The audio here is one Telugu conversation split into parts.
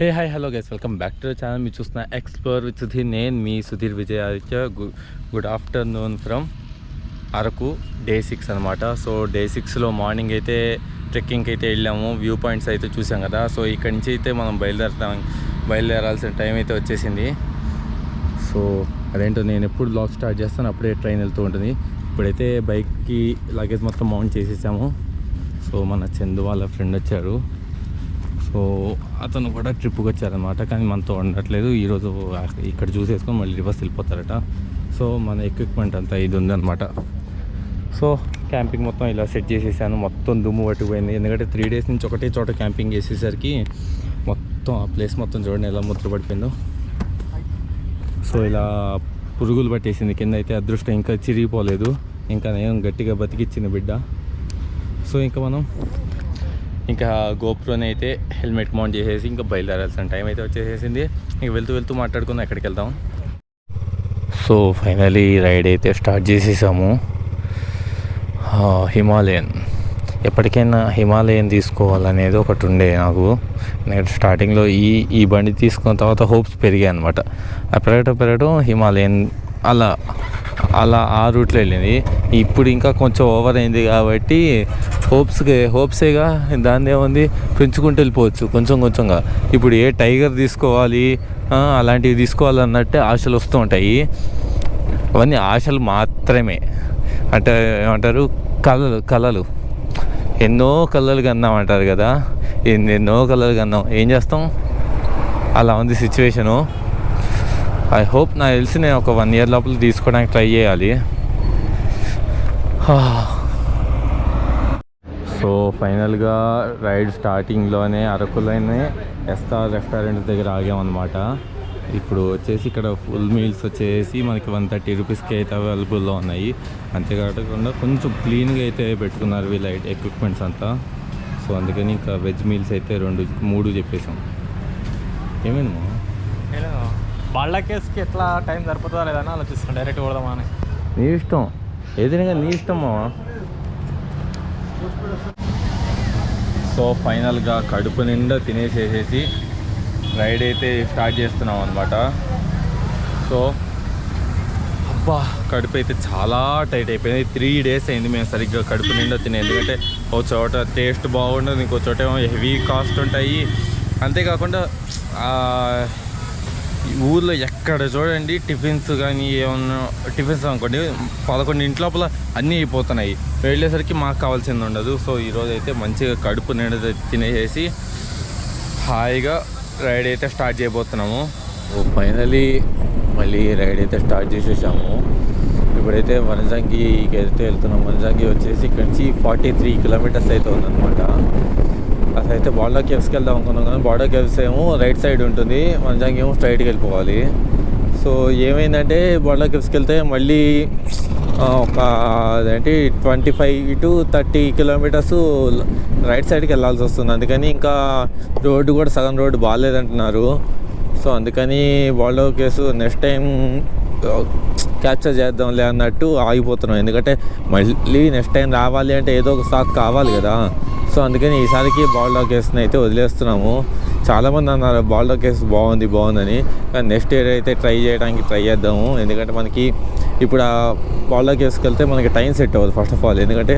Hey hi hello guys welcome back to channel. మీరు చూస్తున్న ఎక్స్ప్లోర్ విత్ సుధీర్ నేను మీ Sudheer Vijay Aditya good afternoon from Araku day six అనమాట సో డే సిక్స్లో మార్నింగ్ అయితే ట్రెక్కింగ్కి అయితే వెళ్ళాము. వ్యూ పాయింట్స్ అయితే చూసాం కదా. సో ఇక్కడి నుంచి అయితే మనం బయలుదేరుతాం బయలుదేరాల్సిన టైం అయితే వచ్చేసింది. సో అదేంటో నేను ఎప్పుడు బ్లాగ్ స్టార్ట్ చేస్తాను అప్పుడే ట్రైన్ వెళ్తూ ఉంటుంది. ఇప్పుడైతే బైక్కి లగేజ్ మొత్తం మౌంట్ చేసేసాము. సో మన చందు వాళ్ళ ఫ్రెండ్ వచ్చారు. సో అతను కూడా ట్రిప్కి వచ్చారనమాట కానీ మనతో ఉండట్లేదు. ఈరోజు ఇక్కడ చూసేసుకొని మళ్ళీ రివర్స్ వెళ్ళిపోతారట. సో మన ఎక్విప్మెంట్ అంతా ఇది ఉందన్నమాట. సో క్యాంపింగ్ మొత్తం ఇలా సెట్ చేసేసాను. మొత్తం దుమ్ము పట్టిపోయింది ఎందుకంటే త్రీ డేస్ నుంచి ఒకటే చోట క్యాంపింగ్ చేసేసరికి మొత్తం ఆ ప్లేస్ మొత్తం చూడండి ఎలా ముద్ర పడిపోయిందో. సో ఇలా పురుగులు పట్టేసింది. కింద అయితే అదృష్టం ఇంకా చిరిగిపోలేదు. ఇంకా నేను గట్టిగా బతికిచ్చింది బిడ్డ. సో ఇంకా మనం ఇంకా గోప్రోని అయితే హెల్మెట్ మౌంట్ చేసేసి ఇంకా బయలుదేరాల్సిన టైం అయితే వచ్చేసేసింది. ఇంక వెళ్తూ వెళ్తూ మాట్లాడుకుందాం ఎక్కడికి వెళ్దాం. సో ఫైనలీ రైడ్ అయితే స్టార్ట్ చేసేసాము. హిమాలయన్. ఎప్పటికైనా హిమాలయన్ తీసుకోవాలనేది ఒకటి ఉండే నాకు. నేను స్టార్టింగ్లో ఈ ఈ బండి తీసుకున్న తర్వాత హోప్స్ పెరిగాయి అనమాట ఆ పెరగటం పెరగటం హిమాలయన్ అలా అలా ఆ రూట్లో వెళ్ళింది. ఇప్పుడు ఇంకా కొంచెం ఓవర్ అయింది కాబట్టి హోప్స్కి హోప్సేగా దాన్ని ఏముంది? పెంచుకుంటూ వెళ్ళిపోవచ్చు కొంచెం కొంచెంగా. ఇప్పుడు ఏ టైగర్ తీసుకోవాలి? అలాంటివి తీసుకోవాలన్నట్టే ఆశలు వస్తూ ఉంటాయి. అవన్నీ ఆశలు మాత్రమే. అంటే ఏమంటారు? కళలు కళలు. ఎన్నో కళలు కన్నాం అంటారు కదా. ఎన్నెన్నో కళలు కన్నాం. ఏం చేస్తాం? అలా ఉంది సిచ్యువేషను ఐ హోప్ నాకు తెలిసి నేను ఒక వన్ ఇయర్ లోపల తీసుకోవడానికి ట్రై చేయాలి. సో ఫైనల్గా రైడ్ స్టార్టింగ్లోనే అరకులోనే ఎస్ఆర్ రెస్టారెంట్ దగ్గర ఆగామన్నమాట ఇప్పుడు వచ్చేసి ఇక్కడ ఫుల్ మీల్స్ వచ్చేసి మనకి వన్ థర్టీ రూపీస్కి అయితే అవైలబుల్లో ఉన్నాయి. అంతేకాకుండా కొంచెం క్లీన్గా అయితే పెట్టుకున్నారు వీళ్ళ ఎక్విప్మెంట్స్ అంతా. సో అందుకని ఇంకా వెజ్ మీల్స్ అయితే రెండు మూడు చెప్పేసాం ఏమైంది బాళ్ళ కేసుకి ఎట్లా టైం సరిపోతుందా లేదని ఆలోచిస్తాను డైరెక్ట్ కొడదామా అని నీ ఇష్టం. ఏదైనా నీ ఇష్టం మావా? సో ఫైనల్గా కడుపు నిండా తినేసేసేసి రైడ్ అయితే స్టార్ట్ చేస్తున్నాం అనమాట సో అబ్బా కడుపు అయితే చాలా టైట్ అయిపోయింది. త్రీ డేస్ అయింది మేము సరిగ్గా కడుపు నిండా తినే ఎందుకంటే ఒక చోట టేస్ట్ బాగుండదు ఇంకో చోట ఏమో హెవీ కాస్ట్ ఉంటాయి. అంతేకాకుండా ఊర్లో ఎక్కడ చూడండి టిఫిన్స్ కానీ ఏమన్నా టిఫిన్స్ అనుకోండి పదకొండు ఇంటి లోపల అన్నీ అయిపోతున్నాయి. వెళ్ళేసరికి మాకు కావాల్సింది ఉండదు. సో ఈరోజు అయితే మంచిగా కడుపు నిండా తినేసేసి హాయిగా రైడ్ అయితే స్టార్ట్ చేయబోతున్నాము. ఫైనలీ మళ్ళీ రైడ్ అయితే స్టార్ట్ చేసేసాము. ఇప్పుడైతే వనజంగికి అయితే వెళ్తున్నాం. వనజంగి వచ్చేసి ఇక్కడి నుంచి ఫార్టీ త్రీ కిలోమీటర్స్ అయితే ఉందన్నమాట. అసలు అయితే బార్డర్ కేవ్స్కి వెళ్దాం అనుకున్నాం కానీ బార్డర్ కేవ్స్ ఏమో రైట్ సైడ్ ఉంటుంది వనజంగి ఏమో స్ట్రైట్కి వెళ్ళిపోవాలి. సో ఏమైందంటే బార్డర్ కేవ్స్కి వెళ్తే మళ్ళీ ఒక అదేంటి twenty five to thirty kilometres right సైడ్కి వెళ్ళాల్సి వస్తుంది. అందుకని ఇంకా రోడ్డు కూడా సగం రోడ్డు బాగాలేదంటున్నారు. సో అందుకని border caves next time capture చేద్దాంలే అన్నట్టు ఆగిపోతున్నాం. ఎందుకంటే మళ్ళీ నెక్స్ట్ టైం రావాలి అంటే ఏదో ఒక సాత్ కావాలి కదా. సో అందుకని ఈసారికి బాల్డర్ కేసుని అయితే వదిలేస్తున్నాము. చాలామంది అన్నారు బాల్డర్ కేసు బాగుంది బాగుందని. కానీ నెక్స్ట్ ఇయర్ అయితే ట్రై చేయడానికి ట్రై చేద్దాము. ఎందుకంటే మనకి ఇప్పుడు ఆ బాల్డర్ కేసుకి వెళ్తే మనకి టైం సెట్ అవ్వదు ఫస్ట్ ఆఫ్ ఆల్ ఎందుకంటే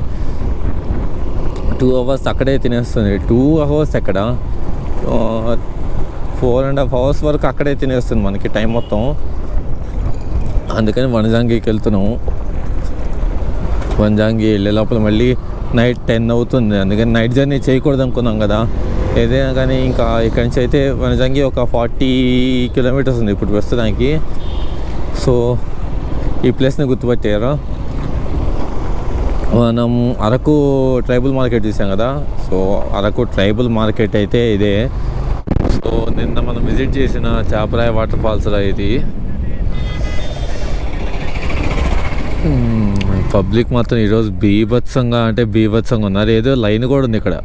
టూ అవర్స్ అక్కడే తినేస్తుంది. టూ అవర్స్ ఎక్కడ? ఫోర్ అండ్ హాఫ్ అవర్స్ వరకు అక్కడే తినేస్తుంది మనకి టైం మొత్తం. అందుకని వనజాంగికి వెళ్తున్నాము వనజాంగి వెళ్ళే లోపల మళ్ళీ నైట్ టెన్ అవుతుంది. అందుకని నైట్ జర్నీ చేయకూడదు అనుకున్నాం కదా. ఏదైనా కానీ ఇంకా ఇక్కడి నుంచి అయితే వనజాంగి ఒక ఫార్టీ కిలోమీటర్స్ ఉంది ఇప్పుడు ప్రస్తుతానికి. సో ఈ ప్లేస్ని గుర్తుపట్టారు? మనం అరకు ట్రైబల్ మార్కెట్ చూసాం కదా. సో అరకు ట్రైబల్ మార్కెట్ అయితే ఇదే. సో నిన్న మనం విజిట్ చేసిన చాపరాయ వాటర్ ఫాల్స్లో ఇది. పబ్లిక్ మాత్రం ఈరోజు బీభత్సంగా అంటే బీభత్సంగా ఉన్నారు. ఏదో లైన్ కూడా ఉంది ఇక్కడ.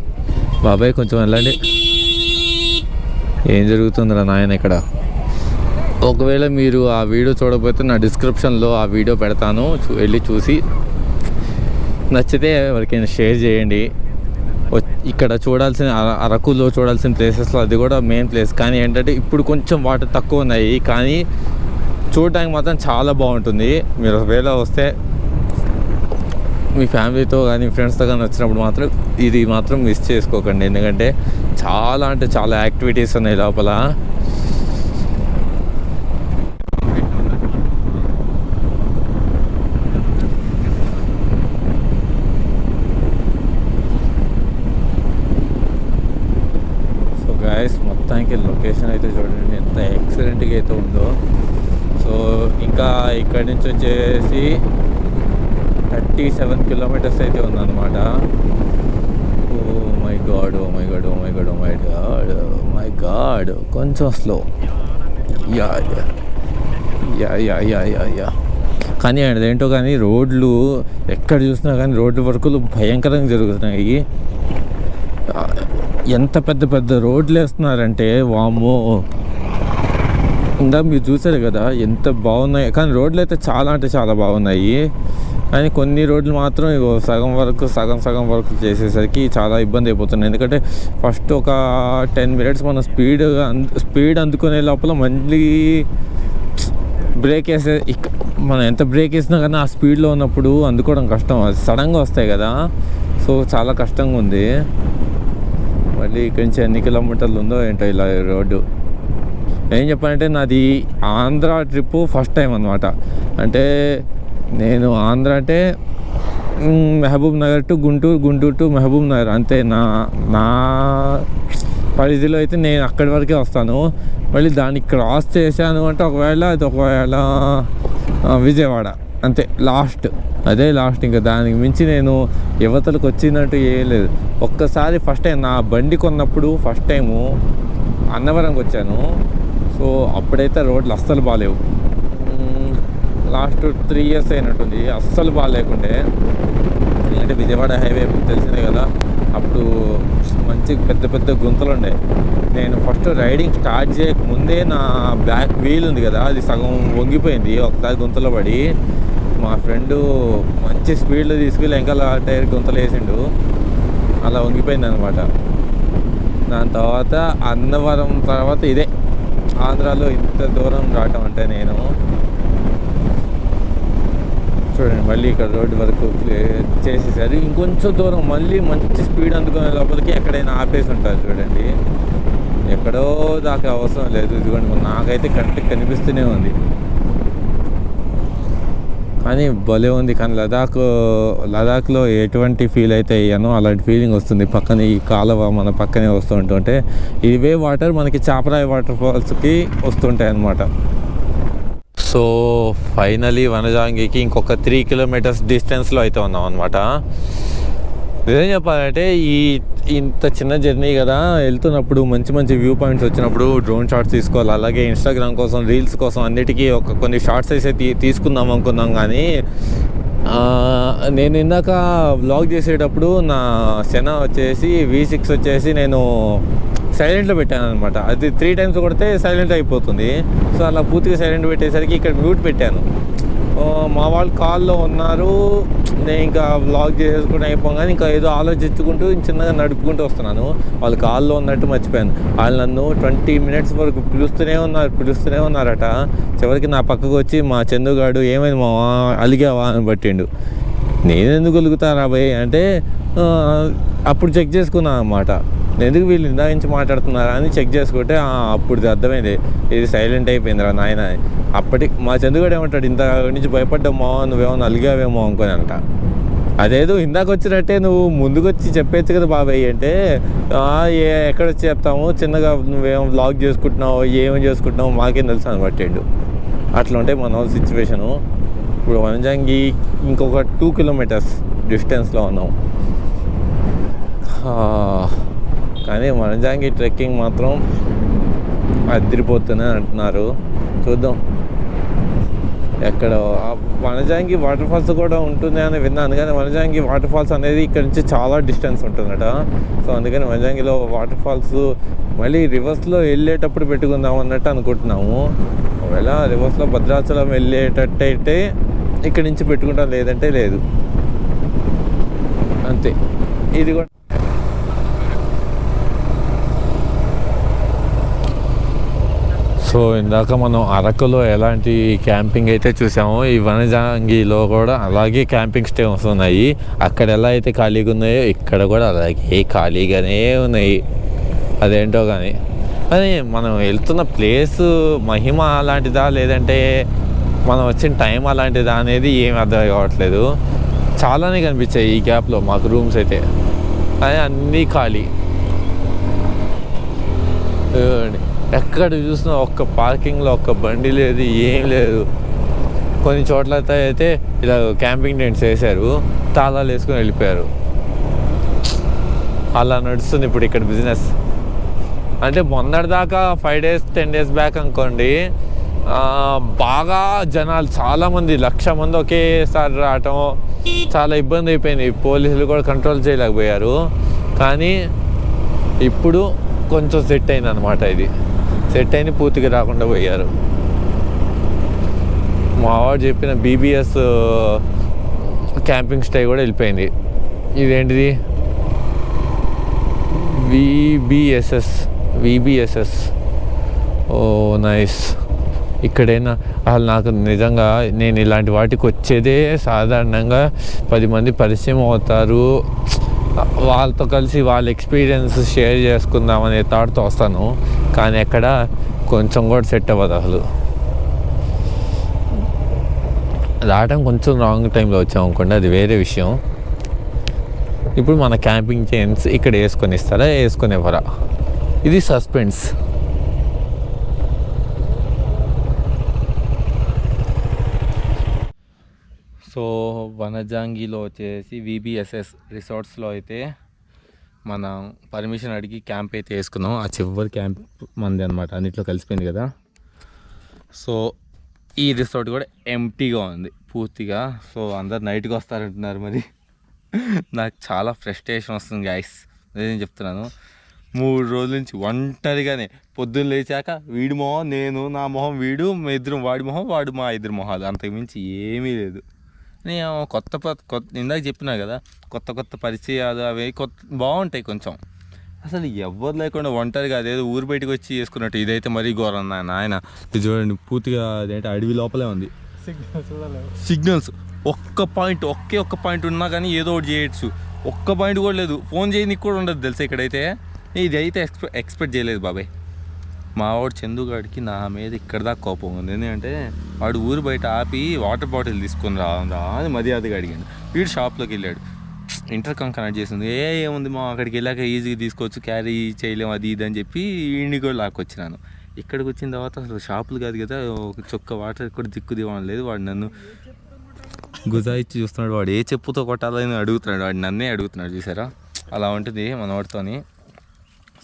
బాబాయ్ కొంచెం వెళ్ళండి. ఏం జరుగుతుందిరా నాయన ఇక్కడ? ఒకవేళ మీరు ఆ వీడియో చూడకపోతే నా డిస్క్రిప్షన్లో ఆ వీడియో పెడతాను. చూ- వెళ్ళి చూసి. నచ్చితే ఎవరికైనా షేర్ చేయండి. ఇక్కడ చూడాల్సిన అర- అరకులో చూడాల్సిన ప్లేసెస్లో అది కూడా మెయిన్ ప్లేస్. కానీ ఏంటంటే ఇప్పుడు కొంచెం వాటర్ తక్కువ ఉన్నాయి. కానీ చూడడానికి మాత్రం చాలా బాగుంటుంది. మీరు ఒకవేళ వస్తే మీ ఫ్యామిలీతో కానీ ఫ్రెండ్స్తో కానీ వచ్చినప్పుడు మాత్రం ఇది మాత్రం మిస్ చేసుకోకండి. ఎందుకంటే చాలా అంటే చాలా యాక్టివిటీస్ ఉన్నాయి లోపల. సో గాయస్ మొత్తానికి లొకేషన్ అయితే చూడండి. ఎంత ఎక్సలెంట్గా అయితే ఉందో. సో ఇంకా ఇక్కడి నుంచి వచ్చేసి థర్టీ సెవెన్ కిలోమీటర్స్ అయితే ఉందన్నమాట. ఓ my god oh my god oh my god oh my god my god కొంచెం slow yeah yeah yeah yeah yeah yeah కానీ అదేంటో కానీ రోడ్లు ఎక్కడ చూసినా కానీ రోడ్ల వర్కులు భయంకరంగా జరుగుతున్నాయి. ఎంత పెద్ద పెద్ద రోడ్లు వేస్తున్నారంటే వామ్మో. ఇందాక మీరు చూసారు కదా ఎంత బాగున్నాయి. కానీ రోడ్లు అయితే చాలా అంటే చాలా బాగున్నాయి. కానీ కొన్ని రోడ్లు మాత్రం ఇగో సగం వరకు సగం సగం వరకు చేసేసరికి చాలా ఇబ్బంది అయిపోతున్నాయి ఎందుకంటే ఫస్ట్ ఒక టెన్ మినిట్స్ మనం స్పీడ్ స్పీడ్ అందుకునే లోపల మళ్ళీ బ్రేక్ వేసే మనం ఎంత బ్రేక్ వేసినా కానీ ఆ స్పీడ్లో ఉన్నప్పుడు అందుకోవడం కష్టం. అది సడన్గా వస్తాయి కదా. సో చాలా కష్టంగా ఉంది. మళ్ళీ ఇక్కడి నుంచి ఎన్ని కిలోమీటర్లు ఉందో ఏంటో ఇలా రోడ్డు. ఏం చెప్పాలంటే నాది ఆంధ్ర ట్రిప్ ఫస్ట్ టైం అనమాట అంటే నేను ఆంధ్ర అంటే Mahabubnagar to Guntur Guntur to Mahabubnagar. అంతే నా నా పరిధిలో అయితే నేను అక్కడి వరకే వస్తాను. మళ్ళీ దాన్ని క్రాస్ చేశాను అంటే ఒకవేళ అది ఒకవేళ విజయవాడ. అంతే లాస్ట్ అదే లాస్ట్ ఇంకా. దానికి మించి నేను యువతలకు వచ్చినట్టు ఏం లేదు. ఒక్కసారి ఫస్ట్ టైం నా బండి కొన్నప్పుడు ఫస్ట్ టైము అన్నవరంకి వచ్చాను. సో అప్పుడైతే రోడ్లు అస్సలు బాగాలేవు లాస్ట్ త్రీ ఇయర్స్ అయినట్టుంది. అస్సలు బాగాలేకుండే. ఎందుకంటే విజయవాడ హైవే తెలిసినాయి తెలిసిందే కదా. అప్పుడు మంచి పెద్ద పెద్ద గుంతలు ఉండే. నేను ఫస్ట్ రైడింగ్ స్టార్ట్ చేయక ముందే నా బ్యాక్ వీల్ ఉంది కదా. అది సగం వంగిపోయింది. ఒకసారి గుంతలో పడి మా ఫ్రెండ్ మంచి స్పీడ్లో తీసుకెళ్ళి వెంకల టైర్ గుంతలు వేసిండు. అలా వంగిపోయింది అనమాట దాని తర్వాత అన్నవరం తర్వాత ఇదే. ఆంధ్రాలో ఇంత దూరం రావటం అంటే నేను చూడండి మళ్ళీ ఇక్కడ రోడ్డు వరకు చేసేసారు. ఇంకొంచెం దూరం మళ్ళీ మంచి స్పీడ్ అందుకునే లోపలికి ఎక్కడైనా ఆపేసి ఉంటారు చూడండి. ఎక్కడో దాకా అవసరం లేదు. ఇదిగోండి నాకైతే కరెక్ట్ కనిపిస్తూనే ఉంది. కానీ భలే ఉంది. కానీ లదాఖ్ లదాఖ్లో ఎటువంటి ఫీల్ అయితే అయ్యానో అలాంటి ఫీలింగ్ వస్తుంది. పక్కన ఈ కాలువ మన పక్కనే వస్తూ ఉంటుంటే ఇవే వాటర్ మనకి చాపరాయి వాటర్ ఫాల్స్కి వస్తుంటాయి అన్నమాట సో ఫైనలీ వనజాంగికి ఇంకొక త్రీ కిలోమీటర్స్ డిస్టెన్స్లో అయితే ఉన్నాం అనమాట నిజం చెప్పాలంటే ఈ ఇంత చిన్న జర్నీ కదా వెళ్తున్నప్పుడు మంచి మంచి వ్యూ పాయింట్స్ వచ్చినప్పుడు డ్రోన్ షాట్స్ తీసుకోవాలి అలాగే ఇన్స్టాగ్రామ్ కోసం రీల్స్ కోసం అన్నిటికీ ఒక కొన్ని షార్ట్స్ అయితే తీ తీసుకుందాం అనుకున్నాం కానీ నేను ఇందాక వ్లాగ్ చేసేటప్పుడు నా సెన వచ్చేసి వి సిక్స్ వచ్చేసి నేను సైలెంట్లో పెట్టాను అనమాట అది త్రీ టైమ్స్ కొడితే సైలెంట్ అయిపోతుంది. సో అలా పూర్తిగా సైలెంట్ పెట్టేసరికి ఇక్కడ మ్యూట్ పెట్టాను. మా వాళ్ళు కాల్లో ఉన్నారు. నేను ఇంకా బ్లాగ్ చేసేసుకుంటూ అయిపోగానే ఇంకా ఏదో ఆలోచించుకుంటూ చిన్నగా నడుపుకుంటూ వస్తున్నాను. వాళ్ళు కాల్లో ఉన్నట్టు మర్చిపోయాను. వాళ్ళు నన్ను ట్వంటీ మినిట్స్ వరకు పిలుస్తూనే ఉన్నారు పిలుస్తూనే ఉన్నారట. చివరికి నా పక్కకు వచ్చి మా చందుగాడు ఏమైంది మా అలిగావా? అని పట్టిండు. నేను ఎందుకు అలుగుతారా అంటే అప్పుడు చెక్ చేసుకున్నాను అన్నమాట. ఎందుకు వీళ్ళు ఇందా నుంచి మాట్లాడుతున్నారా అని చెక్ చేసుకుంటే అప్పుడు అర్థమైంది. ఇది సైలెంట్ అయిపోయిందిరా నాయన. అప్పటి మా చందుగాడు ఏమంటాడు ఇంత నుంచి భయపడ్డామో? నువ్వేమో అలిగావేమో అనుకొని అంట. అదేదో ఇందాక వచ్చినట్టే నువ్వు ముందుకు వచ్చి చెప్పేచ్చు కదా బాబాయ్ అంటే ఏ ఎక్కడ వచ్చి చెప్తాము? చిన్నగా నువ్వేం వ్లాగ్ చేసుకుంటున్నావు? ఏమేమి చేసుకుంటున్నావు మాకేం తెలుసు అని అట్లా ఉంటే మన సిచ్యువేషను. ఇప్పుడు వనజంగి ఇంకొక టూ కిలోమీటర్స్ డిస్టెన్స్లో ఉన్నాం. కానీ వనజాంగి ట్రెక్కింగ్ మాత్రం అదిరిపోతూనే అంటున్నారు. చూద్దాం. ఎక్కడ వనజాంగి వాటర్ ఫాల్స్ కూడా ఉంటుంది అని విన్నాను కానీ వనజాంగి వాటర్ ఫాల్స్ అనేది ఇక్కడ నుంచి చాలా డిస్టెన్స్ ఉంటుందట. సో అందుకని వనజాంగిలో వాటర్ ఫాల్స్ మళ్ళీ రివర్స్లో వెళ్ళేటప్పుడు పెట్టుకుందాం అన్నట్టు అనుకుంటున్నాము. ఒకవేళ రివర్స్లో భద్రాచలం వెళ్ళేటట్టయితే ఇక్కడి నుంచి పెట్టుకుంటాం లేదంటే లేదు. అంతే. ఇది కూడా సో ఇందాక మనం అరకులో ఎలాంటి క్యాంపింగ్ అయితే చూసామో ఈ వనజాంగిలో కూడా అలాగే క్యాంపింగ్ స్టే వస్తున్నాయి. అక్కడ ఎలా అయితే ఖాళీగా ఉన్నాయో ఇక్కడ కూడా అలాగే ఖాళీగానే ఉన్నాయి. అదేంటో కానీ కానీ మనం వెళ్తున్న ప్లేస్ మహిమ అలాంటిదా లేదంటే మనం వచ్చిన టైం అలాంటిదా అనేది ఏం అర్థం కావట్లేదు. చాలానే కనిపించాయి ఈ గ్యాప్లో మాకు రూమ్స్ అయితే. అన్నీ ఖాళీ. ఎక్కడ చూసినా ఒక్క పార్కింగ్లో ఒక్క బండి లేదు ఏం లేదు. కొన్ని చోట్ల అయితే ఇలా క్యాంపింగ్ టెంట్స్ వేశారు తాళాలు వేసుకొని వెళ్ళిపోయారు. అలా నడుస్తుంది ఇప్పుడు ఇక్కడ బిజినెస్. అంటే మొన్నటిదాకా five days ten days back అనుకోండి బాగా జనాలు చాలామంది లక్ష మంది ఒకేసారి రావటం చాలా ఇబ్బంది అయిపోయింది. పోలీసులు కూడా కంట్రోల్ చేయలేకపోయారు. కానీ ఇప్పుడు కొంచెం సెట్ అయింది అనమాట ఇది. సెట్ అయిన పూర్తిగా రాకుండా పోయారు. మా వాడు చెప్పిన బీబీఎస్ క్యాంపింగ్ స్టే కూడా వెళ్ళిపోయింది. ఇదేంటిది? VBSS VBSS oh nice. ఇక్కడైనా అసలు నాకు నిజంగా నేను ఇలాంటి వాటికి వచ్చేదే సాధారణంగా పది మంది పరిచయం అవుతారు. వాళ్ళతో కలిసి వాళ్ళ ఎక్స్పీరియన్స్ షేర్ చేసుకుందామనే థాట్తో వస్తాను. కానీ ఎక్కడ కొంచెం కూడా సెట్ అవ్వదు అసలు. రావడం కొంచెం రాంగ్ టైంలో వచ్చాం అనుకోండి అది వేరే విషయం. ఇప్పుడు మన క్యాంపింగ్ చైన్స్ ఇక్కడ వేసుకొని ఇస్తారా వేసుకొని ఇవ్వరా ఇది సస్పెన్స్. సో వనజాంగిలో వచ్చేసి విబిఎస్ఎస్ రిసార్ట్స్లో అయితే మనం పర్మిషన్ అడిగి క్యాంప్ అయితే వేసుకున్నాం. ఆ చివరి క్యాంప్ మంది అనమాట అన్నిట్లో కలిసిపోయింది కదా. సో ఈ రిసార్ట్ కూడా ఎంటీగా ఉంది. పూర్తిగా. సో అందరు నైట్కి వస్తారంటున్నారు మరి. నాకు చాలా ఫ్రస్ట్రేషన్ వస్తుంది గాయస్ నేను చెప్తున్నాను. మూడు రోజుల నుంచి ఒంటరిగానే పొద్దున్న లేచాక వీడి మొహం నేను నా మొహం వీడు మా ఇద్దరు వాడి మొహం వాడు మా ఇద్దరు మొహాలు. అంతకుమించి ఏమీ లేదు. నేను కొత్త కొత్త ఇందాక చెప్పినా కదా కొత్త కొత్త పరిచయాలు అవి కొత్త బాగుంటాయి కొంచెం. అసలు ఎవరు లేకుండా ఒంటరిగా అదేదో ఊరు బయటకు వచ్చి చేసుకున్నట్టు ఇదైతే మరీ ఘోరం నాయన. ఆయన ఇది చూడండి పూర్తిగా అదేంటి అడవి లోపలే ఉంది. సిగ్నల్స్ ఒక్క పాయింట్ ఒకే ఒక్క పాయింట్ ఉన్నా కానీ ఏదో ఒకటి చేయొచ్చు. ఒక్క పాయింట్ కూడా లేదు. ఫోన్ చేయనికి కూడా ఉండదు తెలుసా ఇక్కడైతే? ఇది అయితే ఎక్స్పె ఎక్స్పెక్ట్ చేయలేదు బాబాయ్. మా వాడు చందుగాడికి నా మీద ఇక్కడ దాకా కోపం ఉంది. ఎందుకంటే వాడు ఊరు బయట ఆపి వాటర్ బాటిల్ తీసుకొని రా అని మర్యాదగా అడిగాడు. వీడు షాప్లోకి వెళ్ళాడు. ఇంటర్ కమ్ కనెక్ట్ చేసింది. ఏ ఏముంది మా అక్కడికి వెళ్ళాక ఈజీగా తీసుకోవచ్చు క్యారీ చేయలేము అది ఇది అని చెప్పి ఈయన్ని కూడా లాక్కొచ్చినాను. ఇక్కడికి వచ్చిన తర్వాత అసలు షాపులు కాదు కదా ఒక చొక్క వాటర్ కూడా దిక్కు దివ్వడం లేదు. వాడు నన్ను గుజాయిచ్చి చూస్తున్నాడు. వాడు ఏ చెప్పుతో కొట్టాలని అడుగుతున్నాడు. వాడు నన్నే అడుగుతున్నాడు చూసారా? అలా ఉంటుంది మన వాడితోని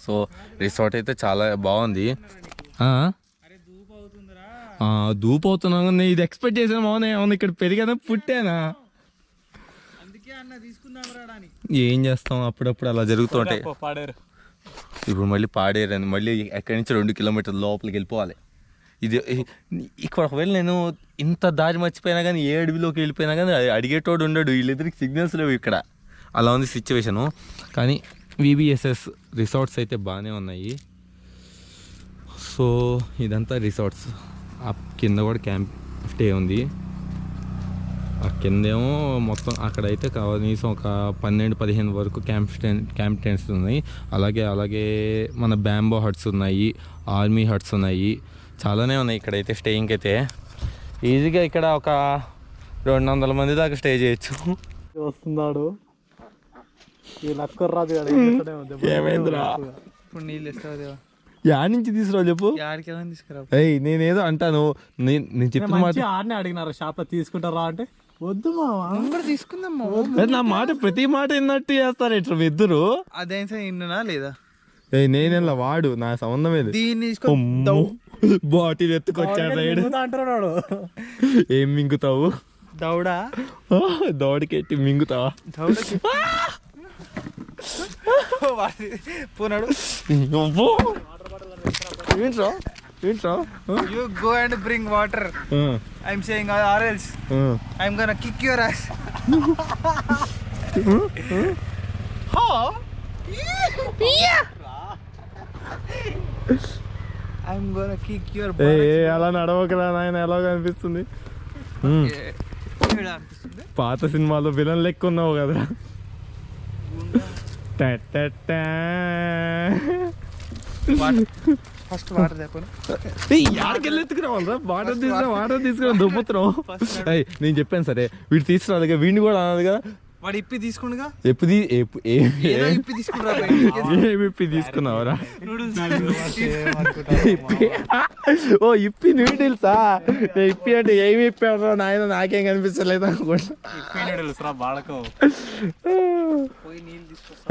సో రిసార్ట్ అయితే చాలా బాగుంది. ధూపు అవుతున్నా ఇది ఎక్స్పెక్ట్ చేసాను మౌన ఏమన్నా ఇక్కడ పెరిగానా పుట్టానా? ఏం చేస్తాం? అప్పుడప్పుడు అలా జరుగుతుంటాయి ఇప్పుడు మళ్ళీ పాడేరని మళ్ళీ ఎక్కడి నుంచి రెండు కిలోమీటర్ల లోపలికి వెళ్ళిపోవాలి. ఇది ఇక్కడ ఒకవేళ నేను ఇంత దారి మర్చిపోయినా కానీ ఏ అడవిలోకి వెళ్ళిపోయినా కానీ అడిగేటోడు ఉండడు. వీళ్ళిద్దరికి సిగ్నల్స్ లేవు ఇక్కడ. అలా ఉంది సిచ్యువేషను కానీ విబిఎస్ఎస్ రిసార్ట్స్ అయితే బాగానే ఉన్నాయి. సో ఇదంతా రిసార్ట్స్ ఆ కింద కూడా క్యాంప్ స్టే ఉంది. ఆ కిందేమో మొత్తం అక్కడైతే కనీసం ఒక పన్నెండు పదిహేను వరకు క్యాంప్ టెన్ క్యాంప్ టెంట్స్ ఉన్నాయి. అలాగే అలాగే మన బ్యాంబో హట్స్ ఉన్నాయి ఆర్మీ హట్స్ ఉన్నాయి. చాలానే ఉన్నాయి ఇక్కడైతే స్టేయింగ్ అయితే. ఈజీగా ఇక్కడ ఒక రెండు వందల మంది దాకా స్టే చేయొచ్చు. వస్తున్నాడు. ఈ ఏమైందిరా? ఇప్పుడు నీళ్ళు ఇస్తావు నుంచి చెప్పు. ఏయ్ నేనేదో అంటాను. నేను చెప్పిన మాట ఆడనే అడిగినారు? షాప్లో తీసుకుంటారా అంటే వద్దు తీసుకుందాం నా మాట ప్రతి మాట విన్నట్టు చేస్తారు ఇట్లా ఇద్దరు ఇన్ననా లేదా? ఏయ్ నేనెలా వాడు? నా సంబంధం దీన్ని బాటిల్ ఎత్తుకొచ్చాడు రైడ్ అంటున్నాడు ఏం మింగుతావు? దౌడా? దోడికెట్టి మింగుతావా? పోనాడు. అబ్బో. ఏంట్రా? ఏంట్రా? ఆ? You go and bring water I'm saying or else ఆ. I'm gonna kick your ass I'm gonna kick your ఏ ఏ, అలా నడవకరా నాయన ఎలా కనిపిస్తుంది పాత సినిమాలో విలన్ లెక్క ఉన్నావు కదరా. First water. ఎత్తుకురావాలరా వాటర్ తీసుకురా వాటర్ తీసుకురా దుమ్ముతున్నావు ఏయ్, నేను చెప్పాను సరే వీడు తీసుకురాదు వీడిని కూడా అన్నది కదా. వాడు ఇప్పి తీసుకుండగా? ఎప్పుడు ఇప్పి ఏమి ఇప్పి తీసుకున్నావరా? ఓ ఇప్పి నూడిల్సా? ఏ ఇప్పి అంటే ఏమి ఇప్పాడు నాయన నాకేం కనిపించలేదు అనుకుంటా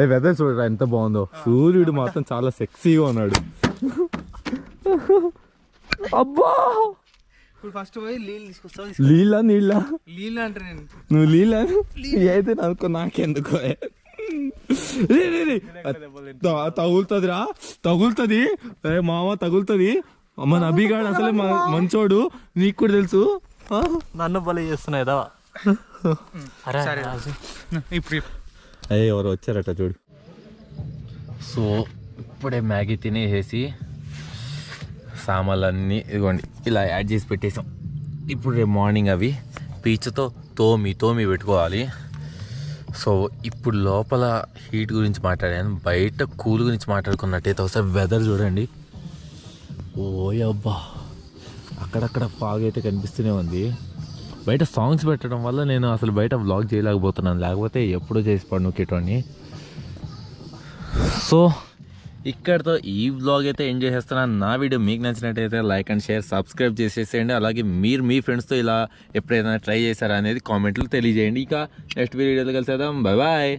వెదర్ చూడరా ఎంత బాగుందో. సూర్యుడు మాత్రం చాలా సెక్సీగా ఉన్నాడు. అబ్బా! ఇప్పుడు ఫస్ట్ పోయి నీళ్ళు నీళ్ళ నీళ్ళ నీళ్ళు అంటే నేను. నువ్వు నీళ్ళ అయితే అనుకో నాకెందుకో. తగులుతుందిరా? తగులుతుంది? ఏ మామ తగులుతుంది? అమ్మ నబీగాడు అసలే మ- మంచోడు. నీకు కూడా తెలుసు. ఆ? నన్ను బలి చేస్తున్నాయి అరే సరే. ఇప్పుడు అయ్యే ఎవరు వచ్చారట చూడు. సో ఇప్పుడే మ్యాగీ తినేసేసి సామాన్లన్నీ ఇదిగోండి ఇలా యాడ్ చేసి పెట్టేసాం. ఇప్పుడు రేపు మార్నింగ్ అవి పీచుతో తోమి తోమి పెట్టుకోవాలి. సో ఇప్పుడు లోపల హీట్ గురించి మాట్లాడాను. బయట కూల్ గురించి మాట్లాడుకున్నట్టయితే ఒకసారి వెదర్ చూడండి. ఓయబ్బా అబ్బా అక్కడక్కడ ఫాగ్ అయితే కనిపిస్తూనే ఉంది. బయట సాంగ్స్ పెట్టడం వల్ల నేను అసలు బయట వ్లాగ్ చేయలేకపోతున్నాను. లేకపోతే ఎప్పుడో చేసి పడుకేటోని సో ఇక్కడతో ఈ వ్లాగ్ అయితే ఎంజాయ్ చేసేస్తున్నాను. నా వీడియో మీకు నచ్చినట్టయితే లైక్ అండ్ షేర్ సబ్స్క్రైబ్ చేసేసేయండి. అలాగే మీరు మీ ఫ్రెండ్స్తో ఇలా ఎప్పుడైనా ట్రై చేశారా అనేది కామెంట్లు తెలియజేయండి. ఇక నెక్స్ట్ వీడియోలో కలిసేద్దాం. Bye bye